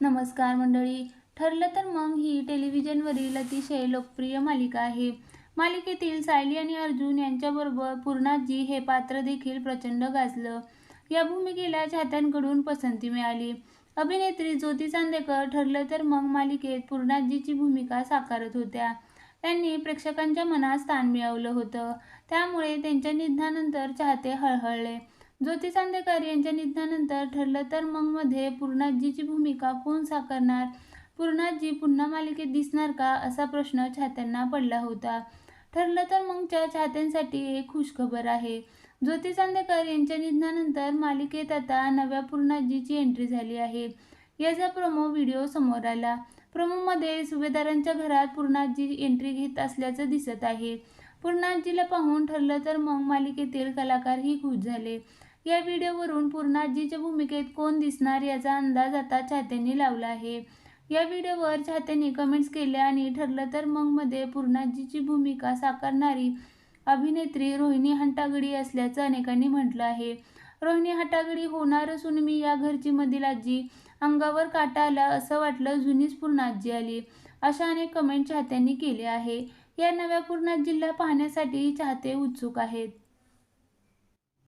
नमस्कार मंडळी. ठरलं तर मग ही टेलिव्हिजनवरील अतिशय लोकप्रिय मालिका आहे. मालिकेतील सायली आणि अर्जुन यांच्याबरोबर पूर्णाजी हे पात्र देखील प्रचंड गाजलं. या भूमिकेला चाहत्यांकडून पसंती मिळाली. अभिनेत्री ज्योती चांदेकर ठरलं तर मग मालिकेत पूर्णाजीची भूमिका साकारत होत्या. त्यांनी प्रेक्षकांच्या मनात स्थान मिळवलं होतं. त्यामुळे त्यांच्या निधनानंतर चाहते हळहळले. ज्योती चांदेकर यांच्या निधनानंतर ठरलं तर मग मध्ये पूर्णाजीची भूमिका कोण साकारणार? पूर्णाजी पुन्हा मालिकेत दिसणार का? असा प्रश्न चाहत्यांना पडला होता. ठरलं तर मगच्या चाहत्यांसाठी एक खुशखबर आहे. ज्योती चांदेकर यांच्या निधनानंतर मालिकेत आता नव्या पूर्णाजीची एंट्री झाली आहे. याचा प्रोमो व्हिडिओ समोर आला. प्रोमोमध्ये सुभेदारांच्या घरात पूर्णाजी एंट्री घेत असल्याचं दिसत आहे. पूर्णाजीला पाहून ठरलं तर मग मालिकेतील कलाकारही खुश झाले. या व्हिडिओवरून पूर्णाजीच्या भूमिकेत कोण दिसणार याचा अंदाज आता चाहत्यांनी लावला आहे. या व्हिडिओवर चाहत्यांनी कमेंट्स केल्या आणि ठरलं तर मग मध्ये पूर्णाजीची भूमिका साकारणारी अभिनेत्री रोहिणी हंटागडी असल्याचं अनेकांनी म्हटलं आहे. रोहिणी हटागडी होणार असून मी या घरची मधील आजी अंगावर काटा आला असं वाटलं जुनीच पूर्णाजी आली. अशा अनेक कमेंट चाहत्यांनी केले आहे. या नव्या पूर्णाजीला पाहण्यासाठी चाहते उत्सुक आहेत.